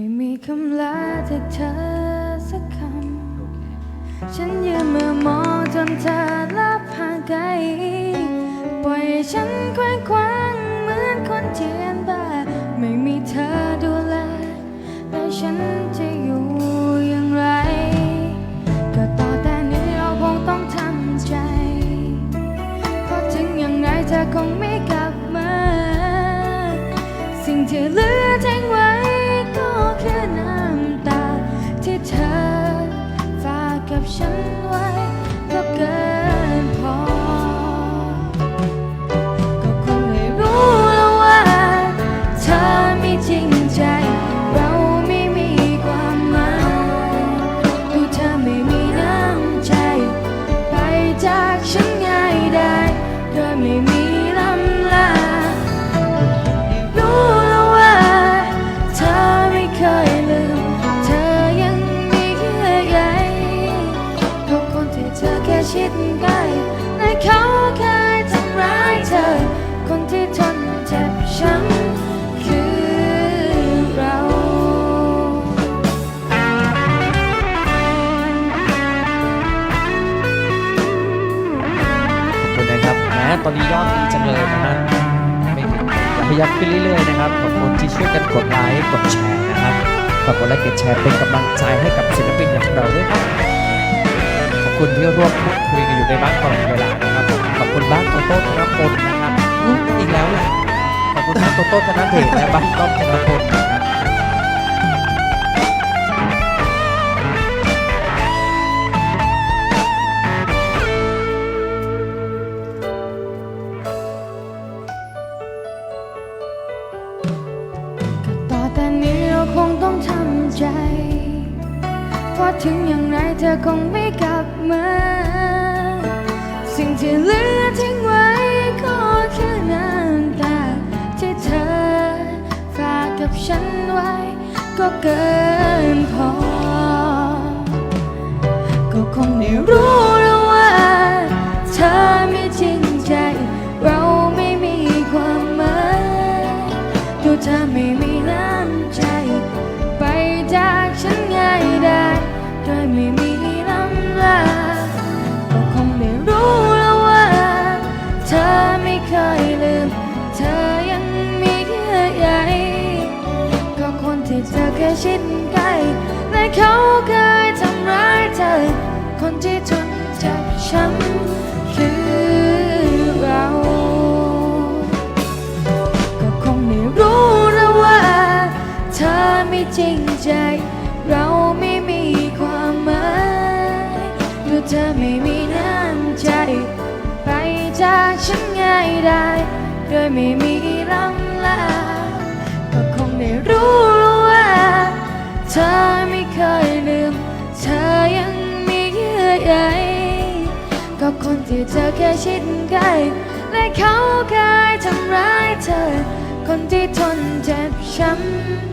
ไม่มีคำลาจากเธอสักคำ ฉันยืนมือมองจนเธอลับห่างไกล ปล่อยฉันคว้งคว้างเหมือนคนเทียนบ้า ไม่มีเธอดูแลแล้วฉันจะอยู่อย่างไร ก็ต่อแต่นี้เราคงต้องทำใจ เพราะถึงอย่างไรเธอคงไม่กลับมา สิ่งที่เหลือทิ้งไว้ กับฉันไว้ก็เกินพอ ก็คงได้รู้แล้วว่าเธอไม่จริงใจ เราไม่มีความหมายดูเธอไม่มีน้ำใจ ไปจากฉันง่ายได้โดยไม่มี ตอนนี้ยอดดีจังเลยนะฮะไม่ถึงอย่าพยับขึ้นเรื่อยๆนะครับขอบคุณที่ช่วยกันกดไลค์กดแชร์นะครับฝากกดไลค์กดแชร์เป็นกำลังใจให้กับศิลปินอย่างเราด้วยครับขอบคุณที่ร่วมพูดคุยกันอยู่ในบ้านตลอดเวลานะครับขอบคุณบ้านโตโต้ธนพลนะครับอีกแล้วเลยขอบคุณบ้านโตโต้ธนเดชและบ้านต้อมธนพล ทำใจเพราะถึงอย่างไรเธอคงไม่กลับมา สิ่งที่เหลือทิ้งไว้ก็แค่น้ำตาที่เธอฝากกับฉันไว้ ก็เกินพอ ก็คงได้รู้ เคยชิดใกล้และเขาเคยทำร้ายเธอ คนที่ทนเจ็บช้ำคือเรา ก็คงไม่รู้แล้วว่า เธอไม่จริงใจ เราไม่มีความหมายดูเธอไม่มีน้ำใจ ไปจากฉันง่ายได้โดยไม่มีลำลาก็คงได้รู้ เธอไม่เคยลืม เธอยังมีเยื่อใยก็คนที่เธอแค่ชิดใกล้และเขาเคยทำร้ายเธอ คนที่ทนเจ็บช้ำ